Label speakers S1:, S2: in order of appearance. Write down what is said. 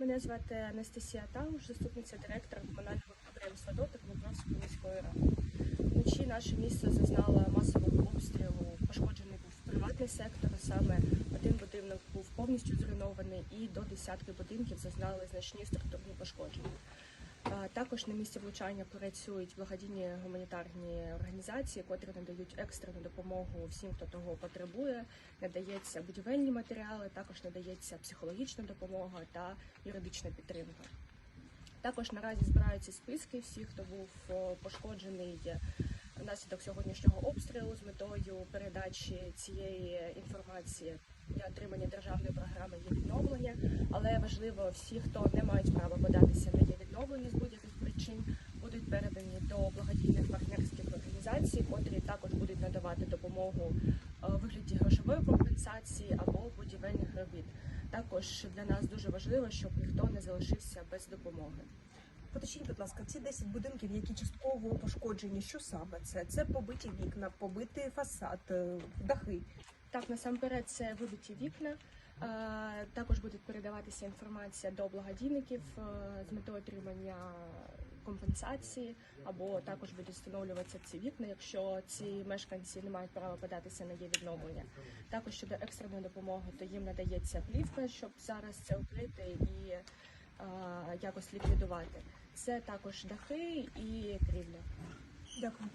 S1: Мене звати Анастасія Тауш, заступниця директора комунального підприємства ДОТик Дніпровської міської ради. Вночі наше місто зазнало масового обстрілу. Пошкоджений був приватний сектор. Саме один будинок був повністю зруйнований, і до десятки будинків зазнали значні структурні пошкодження. Також на місці влучання працюють благодійні гуманітарні організації, котрі надають екстрену допомогу всім, хто того потребує. Надається будівельні матеріали, також надається психологічна допомога та юридична підтримка. Також наразі збираються списки всіх, хто був пошкоджений внаслідок сьогоднішнього обстрілу з метою передачі цієї інформації для отримання державної програми є відновлення. Але важливо, всі, хто не мають права податися на є відновлення з будь-яких причин, будуть передані до благодійних партнерських організацій, котрі також будуть надавати допомогу е, у вигляді грошової компенсації або будівельних робіт. Також для нас дуже важливо, щоб ніхто не залишився без допомоги.
S2: Поточніть, будь ласка, ці 10 будинків, які частково пошкоджені, що саме це? Це побиті вікна, побитий фасад, е, дахи.
S1: Так, насамперед це вибиті вікна. Е, Також буде передаватися інформація до благодійників е, з метою отримання компенсації, або також будуть встановлюватися ці вікна, якщо ці мешканці не мають права податися на є відновлення. Також щодо екстреної допомоги, то їм надається плівка, щоб зараз це укрити і е, якось ліквідувати. Це також дахи і крівля.
S2: Дякую.